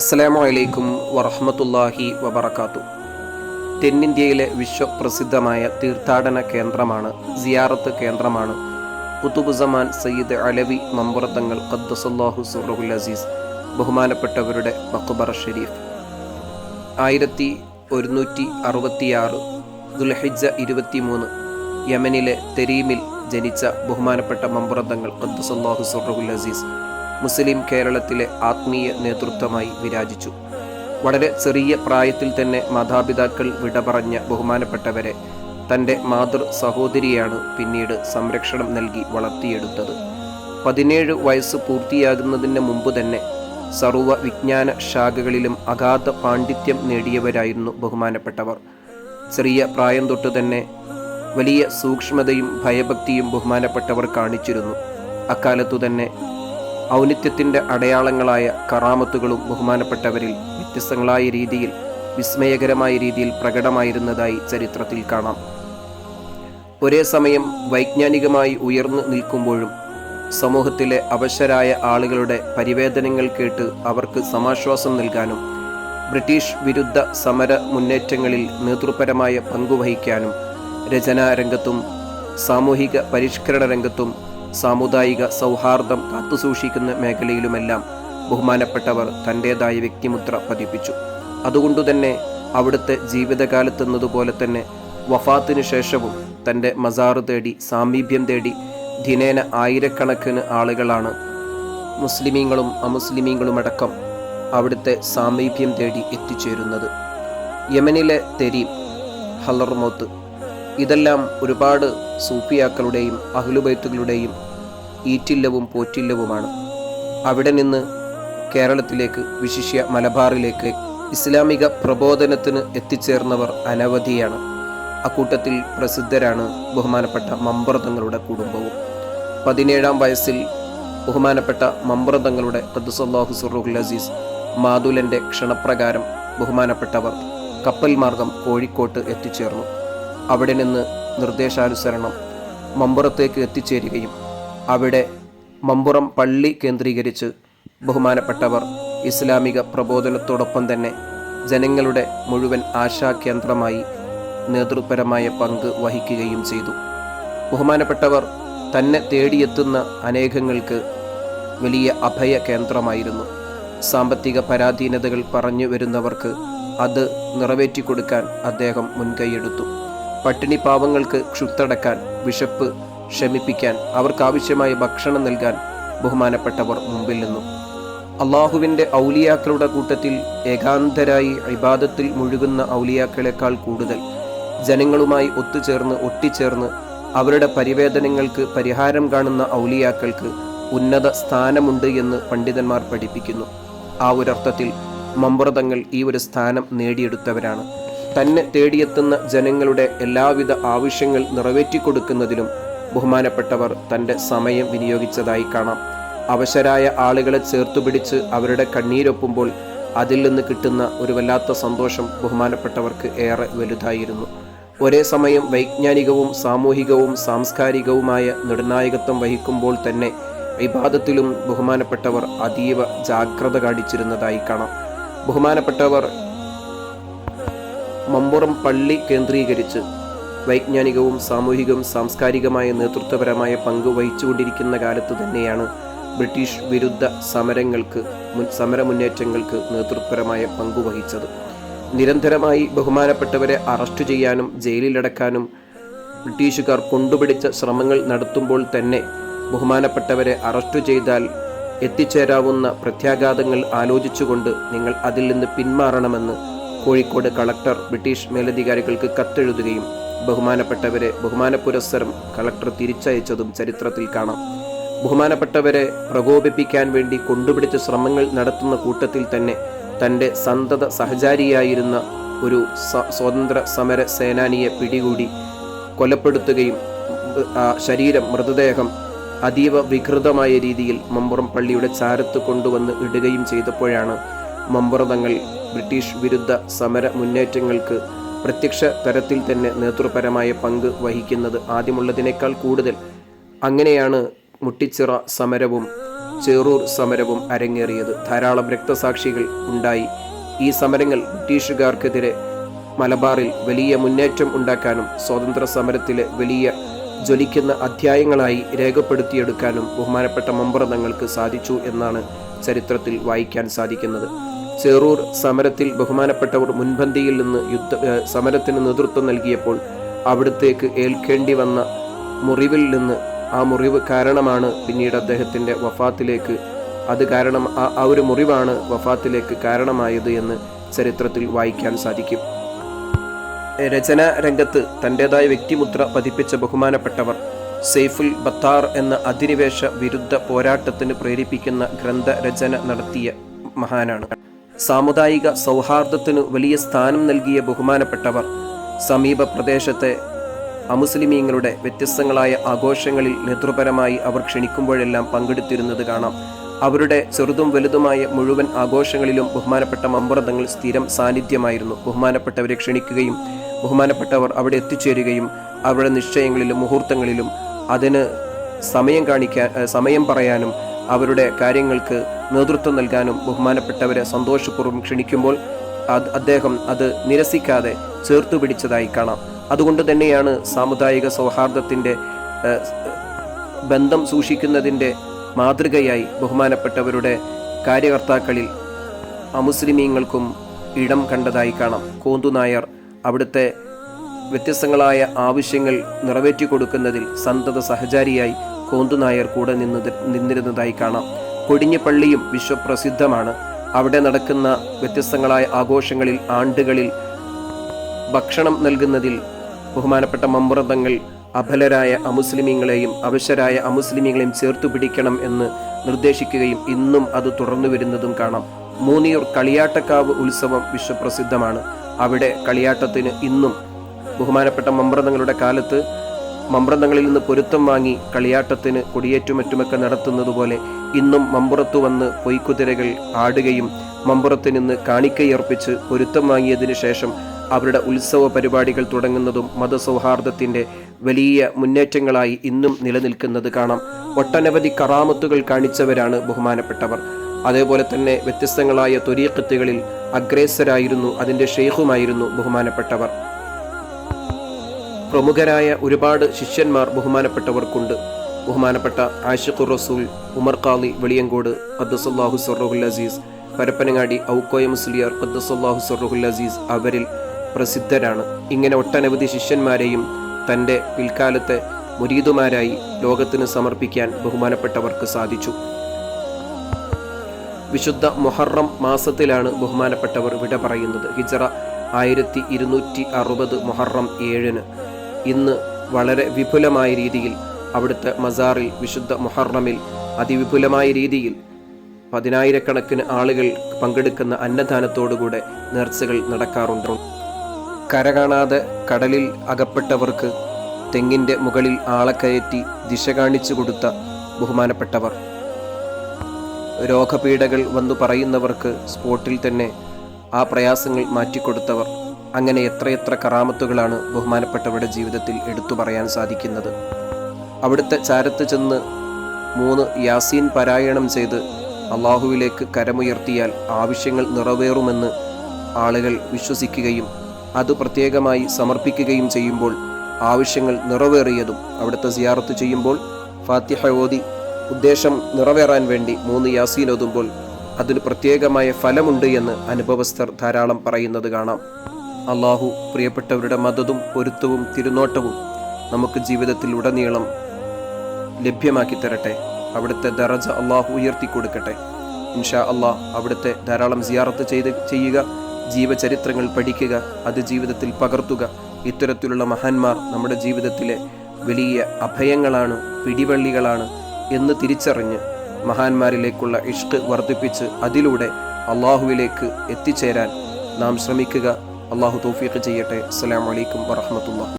അസ്സലാമു അലൈക്കും വറഹ്മത്തുള്ളാഹി വബറകാത്തു. തെന്നിന്ത്യയിലെ വിശ്വപ്രസിദ്ധമായ തീർത്ഥാടന കേന്ദ്രമാണ് സിയാറത്ത് കേന്ദ്രമാണ്. കുത്തുബുസമാൻ സയ്യിദ് അലവി മമ്പുറത്തങ്ങൾ ഖദ്ദസല്ലാഹു സുറഹുൽ അസീസ് ബഹുമാനപ്പെട്ടവരുടെ മക്ബറ ഷെരീഫ്. ആയിരത്തി ഒരുന്നൂറ്റി അറുപത്തിയാറ് ദുൽഹിജ ഇരുപത്തിമൂന്ന് യമനിലെ തെരീമിൽ ജനിച്ച ബഹുമാനപ്പെട്ട മമ്പുറത്തങ്ങൾ ഖദ്ദസല്ലാഹു സുറഹുൽ അസീസ് മുസ്ലിം കേരളത്തിലെ ആത്മീയ നേതൃത്വമായി വിരാജിച്ചു. വളരെ ചെറിയ പ്രായത്തിൽ തന്നെ മാതാപിതാക്കൾ വിട പറഞ്ഞ ബഹുമാനപ്പെട്ടവരെ തന്റെ മാതൃ സഹോദരിയാണ് പിന്നീട് സംരക്ഷണം നൽകി വളർത്തിയെടുത്തത്. പതിനേഴ് വയസ്സ് പൂർത്തിയാകുന്നതിന് മുമ്പ് തന്നെ സർവ വിജ്ഞാന ശാഖകളിലും അഗാധ പാണ്ഡിത്യം നേടിയവരായിരുന്നു ബഹുമാനപ്പെട്ടവർ. ചെറിയ പ്രായം തൊട്ട് തന്നെ വലിയ സൂക്ഷ്മതയും ഭയഭക്തിയും ബഹുമാനപ്പെട്ടവർ കാണിച്ചിരുന്നു. അക്കാലത്തു തന്നെ ഔന്നിത്യത്തിന്റെ അടയാളങ്ങളായ കറാമത്തുകളും ബഹുമാനപ്പെട്ടവരിൽ വ്യത്യസ്തങ്ങളായ രീതിയിൽ വിസ്മയകരമായ രീതിയിൽ പ്രകടമായിരുന്നതായി ചരിത്രത്തിൽ കാണാം. ഒരേ സമയം വൈജ്ഞാനികമായി ഉയർന്നു നിൽക്കുമ്പോഴും സമൂഹത്തിലെ അവശരായ ആളുകളുടെ പരിവേദനങ്ങൾ കേട്ട് അവർക്ക് സമാശ്വാസം നൽകാനും ബ്രിട്ടീഷ് വിരുദ്ധ സമര മുന്നേറ്റങ്ങളിൽ നേതൃപരമായ പങ്കുവഹിക്കാനും രചനാരംഗത്തും സാമൂഹിക പരിഷ്കരണ രംഗത്തും സാമുദായിക സൗഹാർദ്ദം കാത്തുസൂക്ഷിക്കുന്ന മേഖലയിലുമെല്ലാം ബഹുമാനപ്പെട്ടവർ തന്റേതായ വ്യക്തിമുദ്ര പതിപ്പിച്ചു. അതുകൊണ്ടുതന്നെ അവിടുത്തെ ജീവിതകാലത്തെന്നതുപോലെ തന്നെ വഫാത്തിനു ശേഷവും തന്റെ മസാറ് തേടി സാമീപ്യം തേടി ദിനേന ആയിരക്കണക്കിന് ആളുകളാണ് മുസ്ലിമീങ്ങളും അമുസ്ലിമീങ്ങളുമടക്കം അവിടുത്തെ സാമീപ്യം തേടി എത്തിച്ചേരുന്നത്. യമനിലെ തെരീം ഹലർമോത്ത് ഇതെല്ലാം ഒരുപാട് സൂഫിയാക്കളുടെയും അഹ്ലുബൈത്തുകളുടെയും ഈറ്റില്ലവും പോറ്റില്ലവുമാണ്. അവിടെ നിന്ന് കേരളത്തിലേക്ക് വിശിഷ്യ മലബാറിലേക്ക് ഇസ്ലാമിക പ്രബോധനത്തിന് എത്തിച്ചേർന്നവർ അനവധിയാണ്. അക്കൂട്ടത്തിൽ പ്രസിദ്ധരാണ് ബഹുമാനപ്പെട്ട മമ്പ്രതങ്ങളുടെ കുടുംബവും. പതിനേഴാം വയസ്സിൽ ബഹുമാനപ്പെട്ട മമ്പ്രതങ്ങളുടെ ഖദ്സുല്ലാഹു സുറുൽ അസീസ് മാതുലന്റെ ക്ഷണപ്രകാരം ബഹുമാനപ്പെട്ടവർ കപ്പൽ മാർഗം കോഴിക്കോട്ട് എത്തിച്ചേർന്നു. അവിടെ നിന്ന് നിർദ്ദേശാനുസരണം മമ്പുറത്തേക്ക് എത്തിച്ചേരുകയും അവിടെ മമ്പുറം പള്ളി കേന്ദ്രീകരിച്ച് ബഹുമാനപ്പെട്ടവർ ഇസ്ലാമിക പ്രബോധനത്തോടൊപ്പം തന്നെ ജനങ്ങളുടെ മുഴുവൻ ആശാകേന്ദ്രമായി നേതൃപരമായ പങ്ക് വഹിക്കുകയും ചെയ്തു. ബഹുമാനപ്പെട്ടവർ തന്നെ തേടിയെത്തുന്ന അനേകങ്ങൾക്ക് വലിയ അഭയ കേന്ദ്രമായിരുന്നു. സാമ്പത്തിക പരാധീനതകൾ പറഞ്ഞു വരുന്നവർക്ക് അത് നിറവേറ്റിക്കൊടുക്കാൻ അദ്ദേഹം മുൻകൈയെടുത്തു. പട്ടിണി പാവങ്ങൾക്ക് ക്ഷുത്തടക്കാൻ വിശപ്പ് ശമിപ്പിക്കാൻ അവർക്കാവശ്യമായ ഭക്ഷണം നൽകാൻ ബഹുമാനപ്പെട്ടവർ മുമ്പിൽ നിന്നു. അള്ളാഹുവിന്റെ ഔലിയാക്കളുടെ കൂട്ടത്തിൽ ഏകാന്തരായി ഇബാദത്തിൽ മുഴുകുന്ന ഔലിയാക്കളെക്കാൾ കൂടുതൽ ജനങ്ങളുമായി ഒത്തുചേർന്ന് ഒട്ടിച്ചേർന്ന് അവരുടെ പരിവേദനങ്ങൾക്ക് പരിഹാരം കാണുന്ന ഔലിയാക്കൾക്ക് ഉന്നത സ്ഥാനമുണ്ട് എന്ന് പണ്ഡിതന്മാർ പഠിപ്പിക്കുന്നു. ആ ഒരർത്ഥത്തിൽ മമ്പ്രതങ്ങൾ ഈ ഒരു സ്ഥാനം നേടിയെടുത്തവരാണ്. തന്നെ തേടിയെത്തുന്ന ജനങ്ങളുടെ എല്ലാവിധ ആവശ്യങ്ങൾ നിറവേറ്റിക്കൊടുക്കുന്നതിലും ബഹുമാനപ്പെട്ടവർ തന്റെ സമയം വിനിയോഗിച്ചതായി കാണാം. അവശരായ ആളുകളെ ചേർത്തുപിടിച്ച് അവരുടെ കണ്ണീരൊപ്പുമ്പോൾ അതിൽ നിന്ന് കിട്ടുന്ന ഒരു വല്ലാത്ത സന്തോഷം ബഹുമാനപ്പെട്ടവർക്ക് ഏറെ വലുതായിരുന്നു. ഒരേ സമയം വൈജ്ഞാനികവും സാമൂഹികവും സാംസ്കാരികവുമായ നിർണായകത്വം വഹിക്കുമ്പോൾ തന്നെ വിവാദത്തിലും ബഹുമാനപ്പെട്ടവർ അതീവ ജാഗ്രത കാണിച്ചിരുന്നതായി കാണാം. ബഹുമാനപ്പെട്ടവർ മമ്പുറം പള്ളി കേന്ദ്രീകരിച്ച് വൈജ്ഞാനികവും സാമൂഹികവും സാംസ്കാരികമായ നേതൃത്വപരമായ പങ്ക് വഹിച്ചുകൊണ്ടിരിക്കുന്ന കാലത്ത് തന്നെയാണ് ബ്രിട്ടീഷ് വിരുദ്ധ സമരങ്ങൾക്ക് മുൻ സമര മുന്നേറ്റങ്ങൾക്ക് നേതൃത്വപരമായ പങ്ക് വഹിച്ചത്. നിരന്തരമായി ബഹുമാനപ്പെട്ടവരെ അറസ്റ്റ് ചെയ്യാനും ജയിലിലടക്കാനും ബ്രിട്ടീഷുകാർ കൊണ്ടുപിടിച്ച ശ്രമങ്ങൾ നടത്തുമ്പോൾ തന്നെ ബഹുമാനപ്പെട്ടവരെ അറസ്റ്റ് ചെയ്താൽ എത്തിച്ചേരാവുന്ന പ്രത്യാഘാതങ്ങൾ ആലോചിച്ചുകൊണ്ട് നിങ്ങൾ അതിൽ നിന്ന് പിന്മാറണമെന്ന് കോഴിക്കോട് കളക്ടർ ബ്രിട്ടീഷ് മേലധികാരികൾക്ക് കത്തെഴുതുകയും ബഹുമാനപ്പെട്ടവരെ ബഹുമാന പുരസ്സരം കളക്ടർ തിരിച്ചയച്ചതും ചരിത്രത്തിൽ കാണാം. ബഹുമാനപ്പെട്ടവരെ പ്രകോപിപ്പിക്കാൻ വേണ്ടി കൊണ്ടുപിടിച്ച ശ്രമങ്ങൾ നടത്തുന്ന കൂട്ടത്തിൽ തന്നെ തന്റെ സന്തത സഹചാരിയായിരുന്ന ഒരു സ്വതന്ത്ര സമര സേനാനിയെ പിടികൂടി കൊലപ്പെടുത്തുകയും ശരീരം മൃതദേഹം അതീവ വികൃതമായ രീതിയിൽ മമ്പുറം പള്ളിയുടെ ചാരത്ത് കൊണ്ടുവന്ന് ഇടുകയും ചെയ്തപ്പോഴാണ് മമ്പുറതങ്ങൾ ബ്രിട്ടീഷ് വിരുദ്ധ സമര മുന്നേറ്റങ്ങൾക്ക് പ്രത്യക്ഷ തരത്തിൽ തന്നെ നേതൃപരമായ പങ്ക് വഹിക്കുന്നത് ആദ്യമുള്ളതിനേക്കാൾ കൂടുതൽ. അങ്ങനെയാണ് മുട്ടിച്ചിറ സമരവും ചേറൂർ സമരവും അരങ്ങേറിയത്. ധാരാളം രക്തസാക്ഷികൾ ഉണ്ടായി. ഈ സമരങ്ങൾ ബ്രിട്ടീഷുകാർക്കെതിരെ മലബാറിൽ വലിയ മുന്നേറ്റം ഉണ്ടാക്കാനും സ്വാതന്ത്ര്യ സമരത്തിലെ വലിയ ജ്വലിക്കുന്ന അധ്യായങ്ങളായി രേഖപ്പെടുത്തിയെടുക്കാനും ബഹുമാനപ്പെട്ട മമ്പ്രതങ്ങൾക്ക് സാധിച്ചു എന്നാണ് ചരിത്രത്തിൽ വായിക്കാൻ സാധിക്കുന്നത്. ചേറൂർ സമരത്തിൽ ബഹുമാനപ്പെട്ടവർ മുൻപന്തിയിൽ നിന്ന് യുദ്ധ സമരത്തിന് നേതൃത്വം നൽകിയപ്പോൾ അവിടത്തേക്ക് ഏൽക്കേണ്ടി വന്ന മുറിവിൽ നിന്ന് ആ മുറിവ് കാരണമാണ് പിന്നീട് അദ്ദേഹത്തിന്റെ വഫാത്തിലേക്ക് അത് കാരണം ആ ഒരു മുറിവാണ് വഫാത്തിലേക്ക് കാരണമായത് എന്ന് ചരിത്രത്തിൽ വായിക്കാൻ സാധിക്കും. രചനാ രംഗത്ത് തന്റെതായ വ്യക്തിമുദ്ര പതിപ്പിച്ച ബഹുമാനപ്പെട്ടവർ സെയ്ഫുൽ ബത്താർ എന്ന അധിനിവേശ വിരുദ്ധ പോരാട്ടത്തിന് പ്രേരിപ്പിക്കുന്ന ഗ്രന്ഥരചന നടത്തിയ മഹാനാണ്. സാമുദായിക സൗഹാർദ്ദത്തിനു വലിയ സ്ഥാനം നൽകിയ ബഹുമാനപ്പെട്ടവർ സമീപ പ്രദേശത്തെ അമുസ്ലിമീങ്ങളുടെ വ്യത്യസ്തങ്ങളായ ആഘോഷങ്ങളിൽ നേതൃപരമായി അവർ ക്ഷണിക്കുമ്പോഴെല്ലാം പങ്കെടുത്തിരുന്നത് കാണാം. അവരുടെ ചെറുതും വലുതുമായ മുഴുവൻ ആഘോഷങ്ങളിലും ബഹുമാനപ്പെട്ട മമ്പ്രതങ്ങൾ സ്ഥിരം സാന്നിധ്യമായിരുന്നു. ബഹുമാനപ്പെട്ടവരെ ക്ഷണിക്കുകയും ബഹുമാനപ്പെട്ടവർ അവിടെ എത്തിച്ചേരുകയും അവരുടെ നിശ്ചയങ്ങളിലും മുഹൂർത്തങ്ങളിലും അതിന് സമയം കാണിക്കാൻ സമയം പറയാനും അവരുടെ കാര്യങ്ങൾക്ക് നേതൃത്വം നൽകാനും ബഹുമാനപ്പെട്ടവരെ സന്തോഷപൂർവം ക്ഷണിക്കുമ്പോൾ അദ്ദേഹം അത് നിരസിക്കാതെ ചേർത്തു പിടിച്ചതായി കാണാം. അതുകൊണ്ട് തന്നെയാണ് സാമുദായിക സൗഹാർദ്ദത്തിന്റെ ബന്ധം സൂക്ഷിക്കുന്നതിന്റെ മാതൃകയായി ബഹുമാനപ്പെട്ടവരുടെ കാര്യകർത്താക്കളിൽ അമുസ്ലിമീങ്ങൾക്കും ഇടം കണ്ടതായി കാണാം. കോന്തു നായർ അവിടുത്തെ വ്യത്യസ്തങ്ങളായ ആവശ്യങ്ങൾ നിറവേറ്റി കൊടുക്കുന്നതിൽ സന്തത സഹചാരിയായി കോന്തു നായർ കൂടെ നിന്നത് നിന്നിരുന്നതായി കാണാം. കൊടിഞ്ഞപ്പള്ളിയും വിശ്വപ്രസിദ്ധമാണ്. അവിടെ നടക്കുന്ന വ്യത്യസ്തങ്ങളായ ആഘോഷങ്ങളിൽ ആണ്ടുകളിൽ ഭക്ഷണം നൽകുന്നതിൽ ബഹുമാനപ്പെട്ട മമ്പ്രതങ്ങൾ അബലരായ അമുസ്ലിമീങ്ങളെയും അവശരായ അമുസ്ലിമീങ്ങളെയും ചേർത്തു പിടിക്കണം എന്ന് നിർദ്ദേശിക്കുകയും ഇന്നും അത് തുടർന്നു വരുന്നതും കാണാം. മൂന്നിയൂർ കളിയാട്ടക്കാവ് ഉത്സവം വിശ്വപ്രസിദ്ധമാണ്. അവിടെ കളിയാട്ടത്തിന് ഇന്നും ബഹുമാനപ്പെട്ട മമ്പ്രതങ്ങളുടെ കാലത്ത് മമ്പ്രതങ്ങളിൽ നിന്ന് പൊരുത്തം വാങ്ങി കളിയാട്ടത്തിന് കൊടിയേറ്റുമറ്റുമൊക്കെ നടത്തുന്നതുപോലെ ഇന്നും മമ്പുറത്തു വന്ന് പൊയ്ക്കുതിരകൾ ആടുകയും മമ്പുറത്ത് നിന്ന് കാണിക്കയർപ്പിച്ച് പൊരുത്തം വാങ്ങിയതിന് ശേഷം അവരുടെ ഉത്സവ പരിപാടികൾ തുടങ്ങുന്നതും മതസൗഹാർദ്ദത്തിന്റെ വലിയ മുന്നേറ്റങ്ങളായി ഇന്നും നിലനിൽക്കുന്നത് കാണാം. ഒട്ടനവധി കറാമത്തുകൾ കാണിച്ചവരാണ് ബഹുമാനപ്പെട്ടവർ. അതേപോലെ തന്നെ വ്യത്യസ്തങ്ങളായ തൊരീക്കത്തുകളിൽ അഗ്രേസരായിരുന്നു അതിന്റെ ഷെയ്ഖുമായിരുന്നു ബഹുമാനപ്പെട്ടവർ. പ്രമുഖരായ ഒരുപാട് ശിഷ്യന്മാർ ബഹുമാനപ്പെട്ടവർക്കുണ്ട്. ബഹുമാനപ്പെട്ട ആഷിഖുർ റസൂൽ ഉമർ ഖാലി വെളിയങ്കോട് അബ്ദുസല്ലാഹു സറുൽ അസീസ് പരപ്പനങ്ങാടി ഔക്കോയ മുസ്ലിയാർ അബ്ദുസല്ലാഹു സറുൽ അസീസ് അവരിൽ പ്രസിദ്ധരാണ്. ഇങ്ങനെ ഒട്ടനവധി ശിഷ്യന്മാരെയും തന്റെ പിൽക്കാലത്തെ മുരീതുമാരായി ലോകത്തിന് സമർപ്പിക്കാൻ ബഹുമാനപ്പെട്ടവർക്ക് സാധിച്ചു. വിശുദ്ധ മൊഹറം മാസത്തിലാണ് ബഹുമാനപ്പെട്ടവർ വിട പറയുന്നത്. ഹിജറ ആയിരത്തി ഇരുന്നൂറ്റി അറുപത് മൊഹറം ഏഴിന്. ഇന്ന് വളരെ വിപുലമായ രീതിയിൽ അവിടുത്തെ മസാറിൽ വിശുദ്ധ മൊഹറമിൽ അതിവിപുലമായ രീതിയിൽ പതിനായിരക്കണക്കിന് ആളുകൾ പങ്കെടുക്കുന്ന അന്നദാനത്തോടുകൂടെ നേർച്ചകൾ നടക്കാറുണ്ട്. കര കാണാതെ കടലിൽ അകപ്പെട്ടവർക്ക് തെങ്ങിന്റെ മുകളിൽ ആളെ കയറ്റി ദിശ കാണിച്ചു കൊടുത്ത ബഹുമാനപ്പെട്ടവർ. രോഗപീഠകൾ വന്നു പറയുന്നവർക്ക് സ്പോട്ടിൽ തന്നെ ആ പ്രയാസങ്ങൾ മാറ്റിക്കൊടുത്തവർ. അങ്ങനെ എത്രയെത്ര കറാമത്തുകളാണ് ബഹുമാനപ്പെട്ടവരുടെ ജീവിതത്തിൽ എടുത്തു പറയാൻ സാധിക്കുന്നത്. അവിടുത്തെ ചാരത്ത് ചെന്ന് മൂന്ന് യാസീൻ പാരായണം ചെയ്ത് അള്ളാഹുവിലേക്ക് കരമുയർത്തിയാൽ ആവശ്യങ്ങൾ നിറവേറുമെന്ന് ആളുകൾ വിശ്വസിക്കുകയും അത് പ്രത്യേകമായി സമർപ്പിക്കുകയും ചെയ്യുമ്പോൾ ആവശ്യങ്ങൾ നിറവേറിയതും അവിടുത്തെ സിയാറത്ത് ചെയ്യുമ്പോൾ ഫാത്തിഹ ഓതി ഉദ്ദേശം നിറവേറാൻ വേണ്ടി മൂന്ന് യാസീൻ ഓതുമ്പോൾ അതിന് പ്രത്യേകമായ ഫലമുണ്ട് എന്ന് അനുഭവസ്ഥർ ധാരാളം പറയുന്നത് കാണാം. അള്ളാഹു പ്രിയപ്പെട്ടവരുടെ മതതും പൊരുത്തവും തിരുനോട്ടവും നമുക്ക് ജീവിതത്തിൽ ഉടനീളം ലഭ്യമാക്കി തരട്ടെ. അവിടുത്തെ ദറജ അള്ളാഹു ഉയർത്തി കൊടുക്കട്ടെ ഇൻഷാ അള്ളാഹ് അവിടുത്തെ ധാരാളം സിയാറത്ത് ചെയ്ത് ചെയ്യുക ജീവചരിത്രങ്ങൾ പഠിക്കുക അത് ജീവിതത്തിൽ പകർത്തുക. ഇത്തരത്തിലുള്ള മഹാന്മാർ നമ്മുടെ ജീവിതത്തിലെ വലിയ അഭയങ്ങളാണ് പിടിവള്ളികളാണ് എന്ന് തിരിച്ചറിഞ്ഞ് മഹാന്മാരിലേക്കുള്ള ഇഷ്ക് വർദ്ധിപ്പിച്ച് അതിലൂടെ അള്ളാഹുവിലേക്ക് എത്തിച്ചേരാൻ നാം ശ്രമിക്കുക. അള്ളാഹു തൗഫീഖ് ചെയ്യട്ടെ. അസ്സലാമു അലൈക്കും വറഹ്മത്തുള്ളാഹി